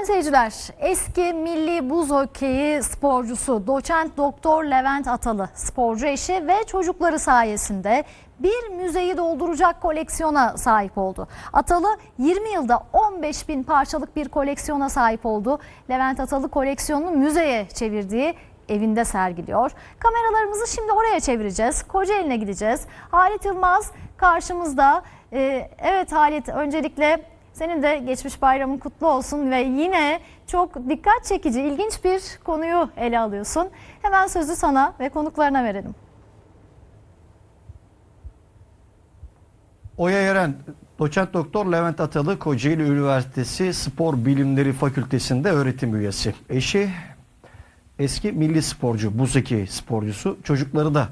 Sayın seyirciler, eski milli buz hokeyi sporcusu doçent doktor Levent Atalı sporcu eşi ve çocukları sayesinde bir müzeyi dolduracak koleksiyona sahip oldu. Atalı 20 yılda 15 bin parçalık bir koleksiyona sahip oldu. Levent Atalı koleksiyonunu müzeye çevirdiği evinde sergiliyor. Kameralarımızı şimdi oraya çevireceğiz. Kocaeli'ne gideceğiz. Halit Yılmaz karşımızda. Ee, evet Halit öncelikle senin de geçmiş bayramın kutlu olsun ve yine çok dikkat çekici, ilginç bir konuyu ele alıyorsun. Hemen sözü sana ve konuklarına verelim. Oya Eren, doçent doktor Levent Atalı Kocaeli Üniversitesi Spor Bilimleri Fakültesinde öğretim üyesi. Eşi eski milli sporcu, buz hokeyi sporcusu. Çocukları da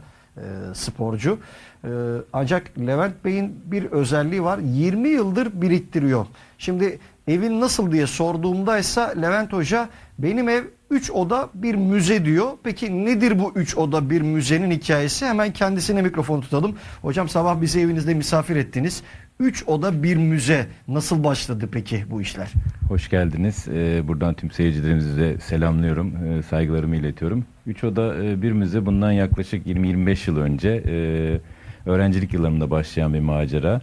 sporcu. E, ancak Levent Bey'in bir özelliği var. 20 yıldır biriktiriyor. Şimdi evin nasıl diye sorduğumda ise Levent Hoca benim ev 3 oda bir müze diyor. Peki nedir bu 3 oda bir müzenin hikayesi? Hemen kendisine mikrofon tutalım. Hocam sabah bizi evinizde misafir ettiniz. 3 oda bir müze nasıl başladı peki bu işler? Hoş geldiniz. Ee, buradan tüm seyircilerimizi de selamlıyorum, ee, saygılarımı iletiyorum. Üç Oda e, bir müze bundan yaklaşık 20-25 yıl önce e, öğrencilik yıllarımda başlayan bir macera.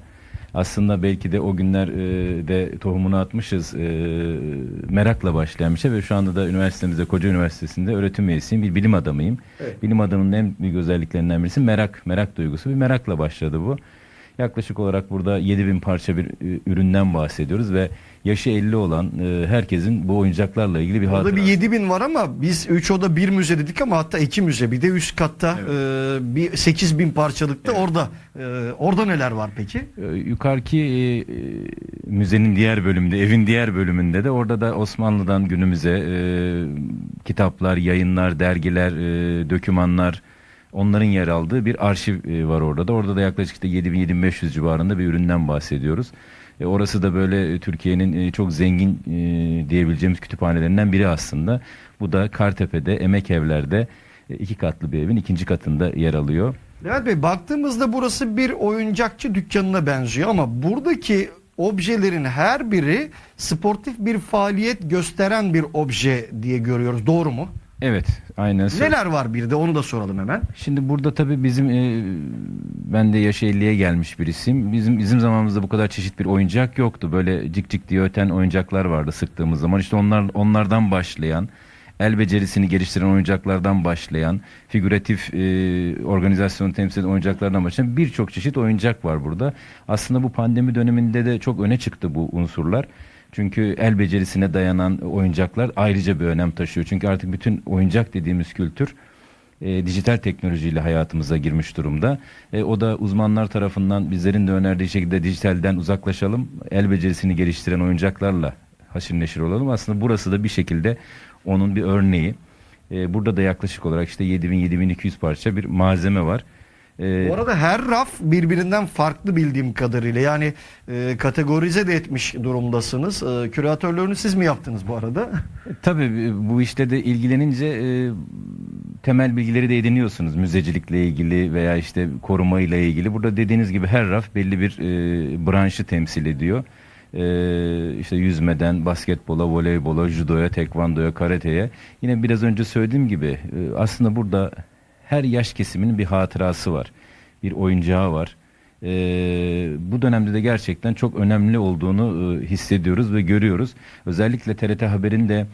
Aslında belki de o günler e, de tohumunu atmışız. e, merakla başlayan bir şey ve şu anda da üniversitemizde, Koca Üniversitesi'nde öğretim üyesiyim. Bir bilim adamıyım. Evet. Bilim adamının en büyük özelliklerinden birisi merak, merak duygusu. Bir merakla başladı bu. Yaklaşık olarak burada 7000 parça bir e, üründen bahsediyoruz ve yaşı 50 olan e, herkesin bu oyuncaklarla ilgili bir Orada hatıra. bir 7000 var ama biz 3 oda bir müze dedik ama hatta 2 müze. Bir de üst katta Evet. e, bir 8000 parçalıkta Evet. orada. E, orada neler var peki? E, Yukarıki e, müzenin diğer bölümünde, evin diğer bölümünde de orada da Osmanlı'dan günümüze e, kitaplar, yayınlar, dergiler, e, dokümanlar onların yer aldığı bir arşiv e, var orada da. Orada da yaklaşık işte 7000-7500 civarında bir üründen bahsediyoruz. E, orası da böyle e, Türkiye'nin e, çok zengin e, diyebileceğimiz kütüphanelerinden biri aslında. Bu da Kartepe'de, Emek Evler'de e, iki katlı bir evin ikinci katında yer alıyor. Levent Bey baktığımızda burası bir oyuncakçı dükkanına benziyor ama buradaki objelerin her biri sportif bir faaliyet gösteren bir obje diye görüyoruz. Doğru mu? Evet, aynen. Neler var bir de onu da soralım hemen. Şimdi burada tabii bizim e, ben de yaşı 50'ye gelmiş birisiyim. Bizim bizim zamanımızda bu kadar çeşit bir oyuncak yoktu. Böyle cik cik diye öten oyuncaklar vardı sıktığımız zaman. İşte onlar onlardan başlayan el becerisini geliştiren oyuncaklardan başlayan, figüratif e, organizasyonu temsil eden oyuncaklardan başlayan birçok çeşit oyuncak var burada. Aslında bu pandemi döneminde de çok öne çıktı bu unsurlar. Çünkü el becerisine dayanan oyuncaklar ayrıca bir önem taşıyor. Çünkü artık bütün oyuncak dediğimiz kültür e, dijital teknolojiyle hayatımıza girmiş durumda. E, o da uzmanlar tarafından bizlerin de önerdiği şekilde dijitalden uzaklaşalım. El becerisini geliştiren oyuncaklarla haşir neşir olalım. Aslında burası da bir şekilde onun bir örneği. E, burada da yaklaşık olarak işte 7000-7200 parça bir malzeme var. E, Bu arada her raf birbirinden farklı bildiğim kadarıyla. Yani e, kategorize de etmiş durumdasınız. E, küratörlüğünü siz mi yaptınız bu arada? Tabii e, bu işte de ilgilenince e, temel bilgileri de ediniyorsunuz. Müzecilikle ilgili veya işte korumayla ilgili. Burada dediğiniz gibi her raf belli bir e, branşı temsil ediyor. E, işte yüzmeden basketbola, voleybola, judoya, tekvandoya, karateye. Yine biraz önce söylediğim gibi e, aslında burada her yaş kesiminin bir hatırası var. Bir oyuncağı var. E, bu dönemde de gerçekten çok önemli olduğunu e, hissediyoruz ve görüyoruz. Özellikle TRT Haber'in de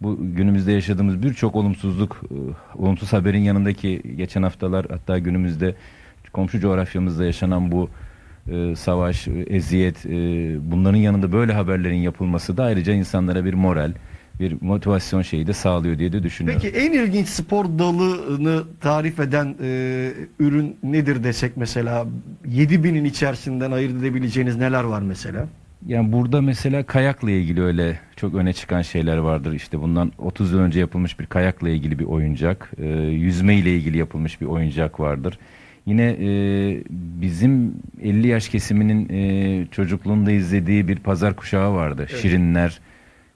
bu günümüzde yaşadığımız birçok olumsuzluk, e, olumsuz haberin yanındaki geçen haftalar hatta günümüzde komşu coğrafyamızda yaşanan bu e, savaş, e, eziyet, e, bunların yanında böyle haberlerin yapılması da ayrıca insanlara bir moral, bir motivasyon şeyi de sağlıyor diye de düşünüyorum. Peki en ilginç spor dalını tarif eden e, ürün nedir desek mesela 7000'in içerisinden ayırt edebileceğiniz neler var mesela? Yani burada mesela kayakla ilgili öyle çok öne çıkan şeyler vardır. İşte bundan 30 yıl önce yapılmış bir kayakla ilgili bir oyuncak, e, yüzme ile ilgili yapılmış bir oyuncak vardır. Yine e, bizim 50 yaş kesiminin e, çocukluğunda izlediği bir pazar kuşağı vardı. Evet. Şirinler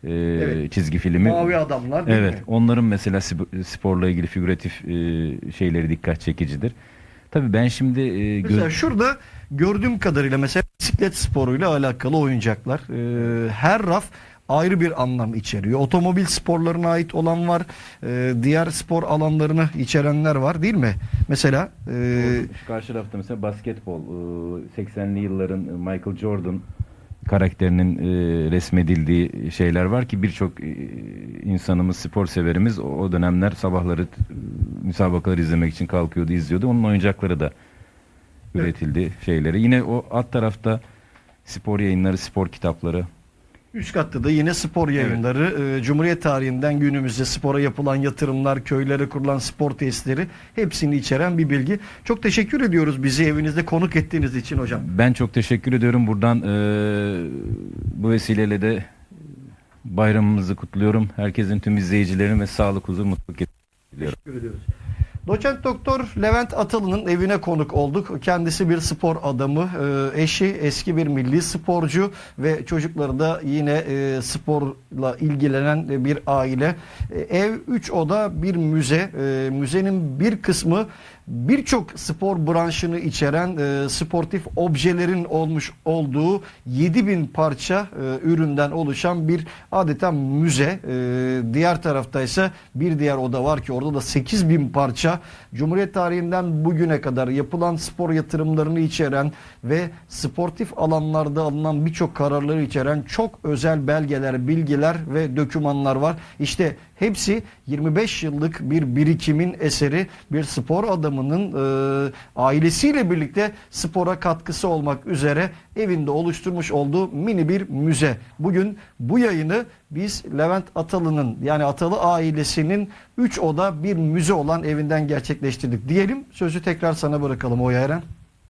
e, Evet. çizgi filmi. Mavi adamlar değil Evet, mi? onların mesela sp- sporla ilgili figüratif e, şeyleri dikkat çekicidir. Tabii ben şimdi e, Mesela şurada gördüğüm kadarıyla mesela bisiklet sporuyla alakalı oyuncaklar. E, her raf ayrı bir anlam içeriyor. Otomobil sporlarına ait olan var. e, diğer spor alanlarını içerenler var değil mi? Mesela e, Şu karşı rafta mesela basketbol, e, 80'li yılların Michael Jordan karakterinin e, resmedildiği şeyler var ki birçok e, insanımız, spor severimiz o o dönemler sabahları e, müsabakalar izlemek için kalkıyordu, izliyordu. Onun oyuncakları da üretildi şeyleri. Yine o alt tarafta spor yayınları, spor kitapları. Üst katta da yine spor yayınları, e, Cumhuriyet tarihinden günümüzde spora yapılan yatırımlar, köylere kurulan spor tesisleri hepsini içeren bir bilgi. Çok teşekkür ediyoruz bizi evinizde konuk ettiğiniz için hocam. Ben çok teşekkür ediyorum. Buradan e, bu vesileyle de bayramımızı kutluyorum. Herkesin tüm izleyicilerin ve sağlık, huzur, mutluluk diliyorum. Teşekkür ediyoruz. Doçent Doktor Levent Atalı'nın evine konuk olduk. Kendisi bir spor adamı, e, eşi eski bir milli sporcu ve çocukları da yine e, sporla ilgilenen bir aile. E, Ev 3 oda bir müze. Müzenin bir kısmı birçok spor branşını içeren sportif objelerin olmuş olduğu 7000 parça üründen oluşan bir adeta müze. Diğer tarafta ise bir diğer oda var ki orada da 8000 parça Cumhuriyet tarihinden bugüne kadar yapılan spor yatırımlarını içeren ve sportif alanlarda alınan birçok kararları içeren çok özel belgeler, bilgiler ve dokümanlar var. İşte hepsi 25 yıllık bir birikimin eseri bir spor adamının e, ailesiyle birlikte spora katkısı olmak üzere evinde oluşturmuş olduğu mini bir müze. Bugün bu yayını biz Levent Atalı'nın yani Atalı ailesinin 3 oda bir müze olan evinden gerçekleştirdik diyelim. Sözü tekrar sana bırakalım Oya Eren.